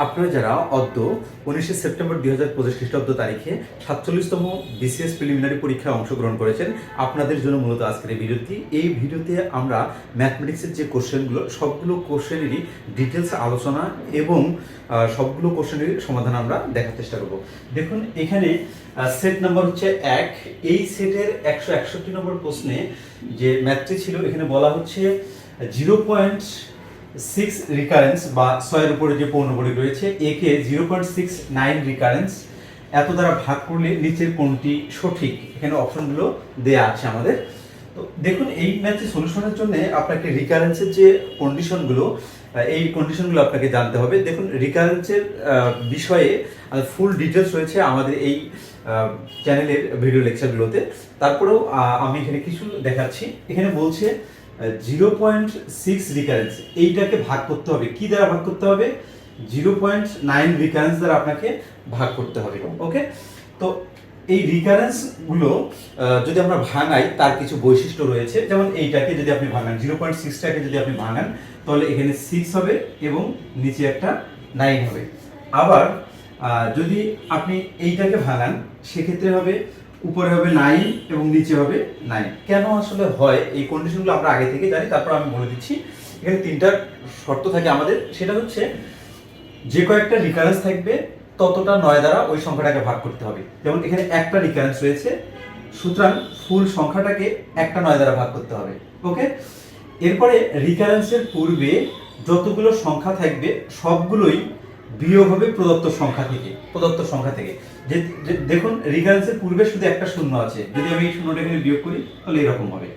আপনারা যারা অদ্য উনিশে সেপ্টেম্বর দুই হাজার পঁচিশ খ্রিস্টাব্দ তারিখে সাতচল্লিশতম বিসিএস প্রিলিমিনারি পরীক্ষায় অংশগ্রহণ করেছেন, আপনাদের জন্য মূলত আজকের এই ভিডিওটি। এই ভিডিওতে আমরা ম্যাথমেটিক্সের যে কোশ্চেনগুলো, সবগুলো কোশ্চেনেরই ডিটেলস আলোচনা এবং সবগুলো কোশ্চেনেরই সমাধান আমরা দেখার চেষ্টা করব। দেখুন, এখানে সেট নাম্বার হচ্ছে এক। এই সেটের একশো একষট্টি নম্বর প্রশ্নে যে ম্যাথটি ছিল, এখানে বলা হচ্ছে জিরো পয়েন্ট সিক্স রিকারেন্স বা ছয়ের উপরে যে পৌনবড়ি রয়েছে, একে zero point six nine recurrence এত দ্বারা ভাগ করলে নিচের কোনটি সঠিক। এখানে অপশনগুলো দেয়া আছে আমাদের। তো দেখুন, এই ম্যাচে সলিউশনের জন্য আপনাকে রিকারেন্সের যে কন্ডিশনগুলো এই কন্ডিশনগুলো আপনাকে জানতে হবে। দেখুন রিকারেন্সের বিষয়ে ফুল ডিটেলস রয়েছে আমাদের এই চ্যানেলের ভিডিও লেকচারগুলোতে তারপরেও আমি এখানে কিছু দেখাচ্ছি। এখানে বলছে জিরো পয়েন্ট সিক্স রিকারেন্স এইটাকে ভাগ করতে হবে। কি দ্বারা ভাগ করতে হবে? জিরো পয়েন্ট নাইন রিকারেন্স দ্বারা আপনাকে ভাগ করতে হবে। ওকে তো এই রিকারেন্সগুলো যদি আমরা ভাঙাই, তার কিছু বৈশিষ্ট্য রয়েছে। যেমন এইটাকে যদি আপনি ভাঙান জিরো পয়েন্ট সিক্সটাকে যদি আপনি ভাঙান, তাহলে এখানে সিক্স হবে এবং নিচে একটা নাইন হবে। আবার যদি আপনি এইটাকে ভাঙান, সেক্ষেত্রে হবে উপরে হবে নাইন এবং নিচে হবে নাইন কেন আসলে হয়? এই কন্ডিশনগুলো আমরা আগে থেকে জানি, তারপর আমি বলে দিচ্ছি। এখানে তিনটা শর্ত থাকে আমাদের। সেটা হচ্ছে, যে কয়েকটা রিকারেন্স থাকবে, ততটা নয় দ্বারা ওই সংখ্যাটাকে ভাগ করতে হবে। যেমন এখানে একটা রিকারেন্স রয়েছে, সুতরাং ফুল সংখ্যাটাকে একটা নয় দ্বারা ভাগ করতে হবে। ওকে এরপরে রিকারেন্সের পূর্বে যতগুলো সংখ্যা থাকবে, সবগুলোই বিয়োগ হবে প্রদত্ত সংখ্যা থেকে, প্রদত্ত সংখ্যা থেকে। যে দেখুন রিকারেন্সের পূর্বে শুধু একটা শূন্য আছে। যদি আমি এই শূন্যটা এখানে বিয়োগ করি, তাহলে এরকম হবে।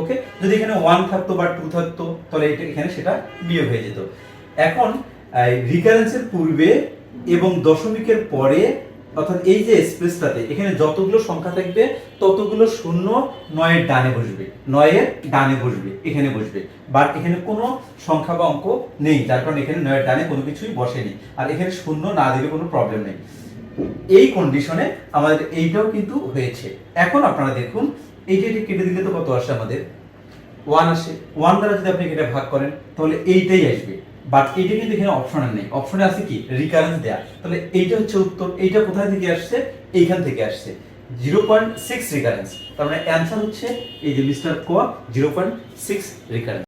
ওকে যদি এখানে ওয়ান থাকতো বা টু থাকতো, তাহলে এটা, এখানে সেটা বিয়োগ হয়ে যেত। এখন রিকারেন্সের পূর্বে এবং দশমিকের পরে অর্থাৎ এই যে স্পেসটাতে, এখানে যতগুলো সংখ্যা থাকবে, ততগুলো শূন্য নয়ের ডানে বসবে, নয়ের ডানে বসবে, এখানে বসবে। বাট এখানে কোনো সংখ্যা বা অঙ্ক নেই, যার কারণে এখানে নয়ের ডানে কোনো কিছুই বসেনি। আর এখানে শূন্য না দিলে কোনো প্রবলেম নেই। এই কন্ডিশনে আমাদের এইটাও কিন্তু হয়েছে। এখন আপনারা দেখুন, এইটা এটা কেটে দিলে তো কত আসে আমাদের? ওয়ান আসে। ওয়ান দ্বারা যদি আপনি এটা ভাগ করেন, তাহলে এইটাই আসবে। বাট এটা কিন্তু এখানে অপশনে নেই। অপশনে আছে কি? রিকারেন্স দেয়া। তাহলে এইটা হচ্ছে উত্তর। এইটা কোথায় থেকে আসছে? এইখান থেকে আসছে। জিরো পয়েন্ট সিক্স রিকারেন্স তার মানে অ্যান্সার হচ্ছে এই যে মিস্টার কোয়া জিরো পয়েন্ট সিক্স রিকারেন্স